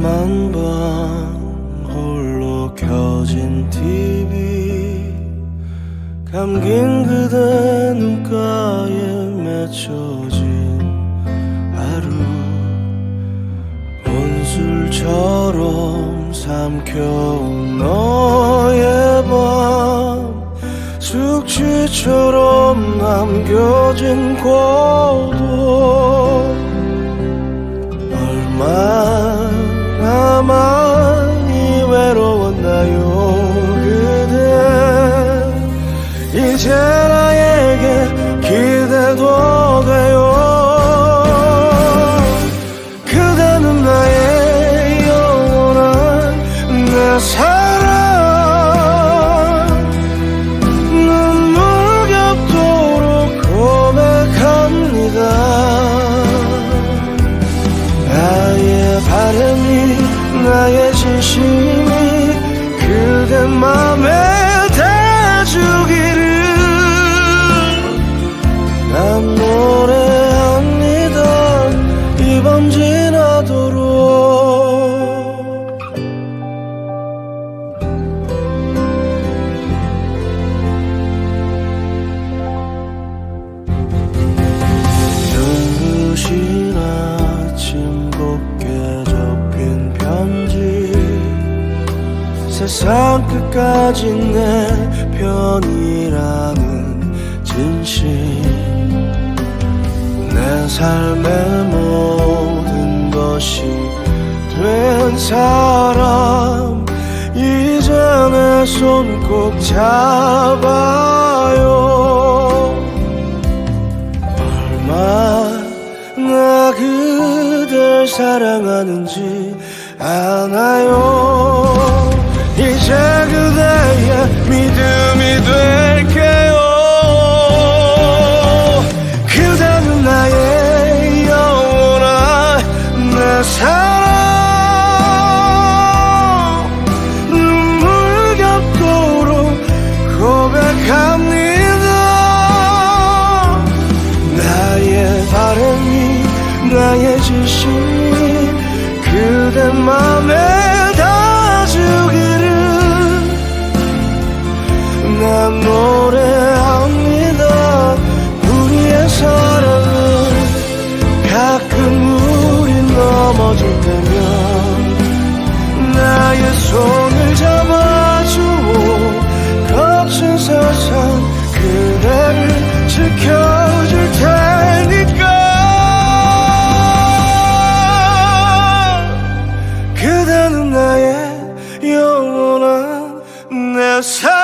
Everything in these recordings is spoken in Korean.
캄캄한 밤 홀로 켜진 TV 감긴 그대 눈가에 맺혀진 하루. 온술처럼 삼켜온 너의 밤 숙취처럼 남겨진 고독 얼마 나 많이 외로웠나요? 그대 이제 나에게 기대도 돼요. 그대는 나의 영원한 내 사랑. 눈물 겹도록 고백합니다. 나의 바람이 나의 진심이 그대 맘에 세상 끝까지 내 편이라는 진심 내 삶의 모든 것이 된 사람 이제 내 손 꼭 잡아요. 얼마나 그댈 사랑하는지 아나요 이제 그 지켜줄 테니까. 그대는 나의 영원한 내 사랑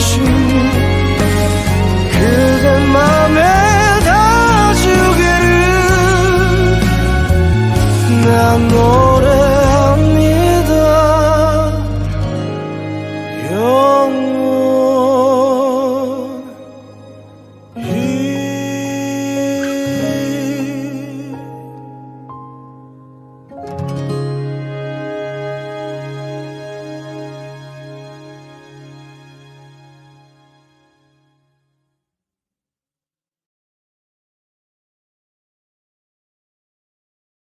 追寻。